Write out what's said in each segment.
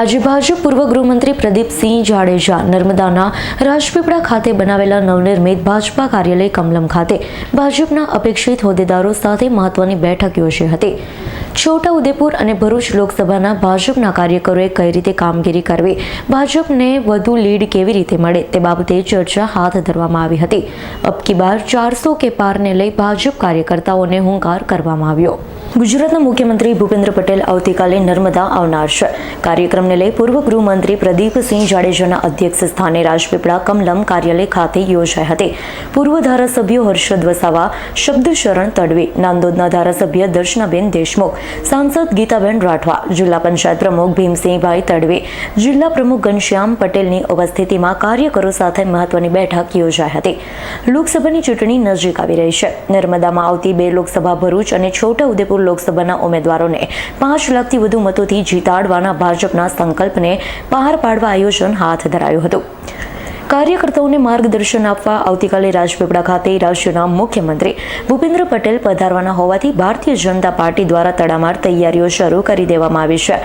આજે ભાજપ પૂર્વ ગૃહમંત્રી પ્રદીપસિંહ જાડેજા નર્મદાના રાજપીપળા ખાતે બનાવેલા નવનિર્મિત ભાજપા કાર્યાલય કમલમ ખાતે ભાજપના અપેક્ષિત હોદ્દેદારો સાથે મહત્વની બેઠક યોજી હતી. છોટા ઉદેપુર અને ભરૂચ લોકસભાના ભાજપના કાર્યકરોએ કઈ રીતે કામગીરી કરવી, ભાજપને વધુ લીડ કેવી રીતે મળે તે બાબતે ચર્ચા હાથ ધરવામાં આવી હતી. અબકી બાર ચારસો કે પારને લઈ ભાજપ કાર્યકર્તાઓને હુંકાર કરવામાં આવ્યો. ગુજરાતના મુખ્યમંત્રી ભૂપેન્દ્ર પટેલ આવતીકાલે નર્મદા આવનાર છે. કાર્યક્રમને લઈ પૂર્વ ગૃહમંત્રી પ્રદીપસિંહ જાડેજાના અધ્યક્ષ સ્થાને રાજપીપળા કમલમ કાર્યાલય ખાતે યોજાઈ હતી. પૂર્વ ધારાસભ્યો હર્ષદ વસાવા, શબ્દશરણ તડવી, નાંદોદના ધારાસભ્ય દર્શનાબેન દેશમુખ, સાંસદ ગીતાબેન રાઠવા, જિલ્લા પંચાયત પ્રમુખ ભીમસિંહભાઈ તડવી, જિલ્લા પ્રમુખ ઘનશ્યામ પટેલની ઉપસ્થિતિમાં કાર્યકરો સાથે મહત્વની બેઠક યોજાઈ હતી. લોકસભાની ચૂંટણી નજીક આવી રહી છે. નર્મદામાં આવતી બે લોકસભા ભરૂચ અને છોટા લોકસભાના ઉમેદવારોને પાંચ લાખથી વધુ મતોથી જીતાડવાના ભાજપના સંકલ્પને બહાર પાડવા આયોજન હાથ ધરાયું હતું. કાર્યકર્તાઓને માર્ગદર્શન આપવા આવતીકાલે રાજપીપળા ખાતે રાજ્યના મુખ્યમંત્રી ભૂપેન્દ્ર પટેલ પધારવાના હોવાથી ભારતીય જનતા પાર્ટી દ્વારા તડામાર તૈયારીઓ શરૂ કરી દેવામાં આવી છે.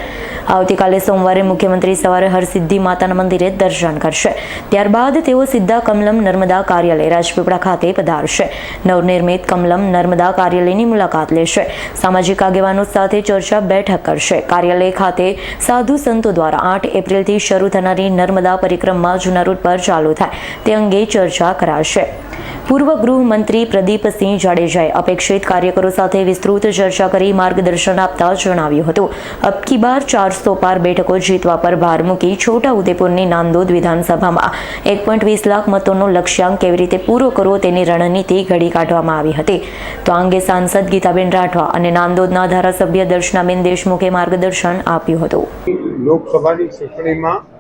આવતીકાલે સોમવારે મુખ્યમંત્રી સવારે હરસિદ્ધિ માતાના મંદિરે દર્શન કરશે. ત્યારબાદ તેઓ સીધા કમલમ નર્મદા કાર્યાલય રાજપીપળા ખાતે પધારશે. નવનિર્મિત કમલમ નર્મદા કાર્યાલયની મુલાકાત લેશે. સામાજિક આગેવાનો સાથે ચર્ચા બેઠક કરશે. કાર્યાલય ખાતે સાધુ સંતો દ્વારા આઠ એપ્રિલથી શરૂ થનારી નર્મદા પરિક્રમા જૂના રૂટ પર ચાલુ થાય. તે અંગે ચર્ચા કરાશે. પૂર્વ ગૃહમંત્રી પ્રદીપસિંહ જાડેજાએ અપેક્ષિત કાર્યકરો સાથે વિસ્તૃત ચર્ચા કરી માર્ગદર્શન આપતા જણાવ્યું હતું. અબકી બાર ચારસો પાર બેઠકો જીતવા પર ભાર મૂકી છોટા નાંદોદ વિધાનસભામાં એક પોઈન્ટ વીસ લાખ મતોનો લક્ષ્યાંક કેવી રીતે પૂરો કરવો તેની રણનીતિ ઘડી કાઢવામાં આવી હતી. તો આ અંગે સાંસદ ગીતાબેન રાઠવા અને નાંદોદના ધારાસભ્ય દર્શનાબેન દેશમુખે માર્ગદર્શન આપ્યું હતું. લોકસભાની ચૂંટણીમાં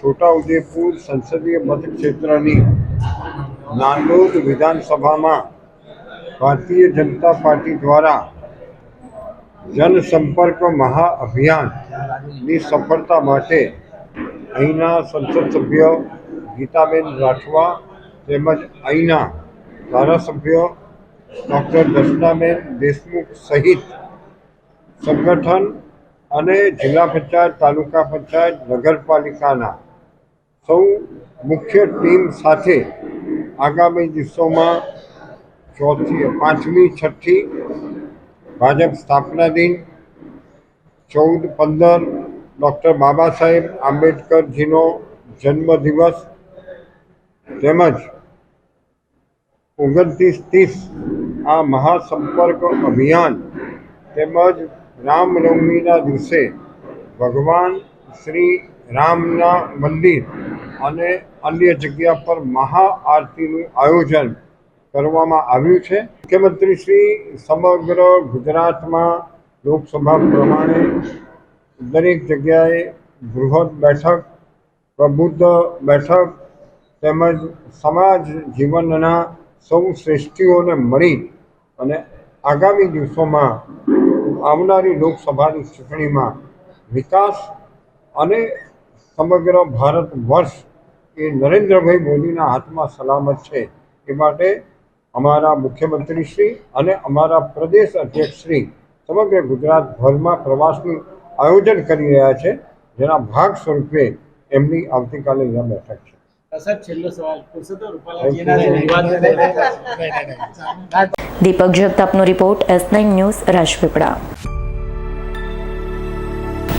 છોટાઉદેપુર સંસદીય મતક્ષેત્રની નાંદોદ વિધાનસભામાં ભારતીય જનતા પાર્ટી દ્વારા જનસંપર્ક મહાઅભિયાનની સફળતા માટે અહીંના સંસદ સભ્ય ગીતાબેન રાઠવા તેમજ અહીંના ધારાસભ્ય ડૉક્ટર દર્શનાબેન દેશમુખ સહિત સંગઠન અને જિલ્લા પંચાયત, તાલુકા પંચાયત, નગરપાલિકાના સૌ મુખ્ય ટીમ સાથે આગામી દિવસોમાં ચોથી પાંચમી છઠ્ઠી ભાજપ સ્થાપના દિન ચૌદ પંદર ડૉક્ટર બાબા સાહેબ આંબેડકરજીનો જન્મદિવસ તેમજ ઓગણત્રીસ ત્રીસ આ મહાસંપર્ક અભિયાન તેમજ રામનવમીના દિવસે ભગવાન શ્રી રામના મંદિર અને અન્ય જગ્યા પર મહાઆરતીનું આયોજન કરવામાં આવ્યું છે. મુખ્યમંત્રીશ્રી સમગ્ર ગુજરાતમાં લોકસભા પ્રમાણે દરેક જગ્યાએ બૃહદ બેઠક, પ્રબુદ્ધ બેઠક તેમજ સમાજ જીવનના સૌ શ્રેષ્ઠીઓને મળી અને આગામી દિવસોમાં આવનારી લોકસભાની ચૂંટણીમાં વિકાસ અને સમગ્ર ભારત વર્ષ એ નરેન્દ્રભાઈ મોદીના હાથમાં સલામત છે. એ માટે અમારા મુખ્યમંત્રીશ્રી અને અમારા પ્રદેશ અધ્યક્ષશ્રી સમગ્ર ગુજરાતભરમાં પ્રવાસનું આયોજન કરી રહ્યા છે જેના ભાગ સ્વરૂપે એમની આવતીકાલે અહીંયા બેઠક છે. Deepak જગતાપનો report S nine news Rajpipla.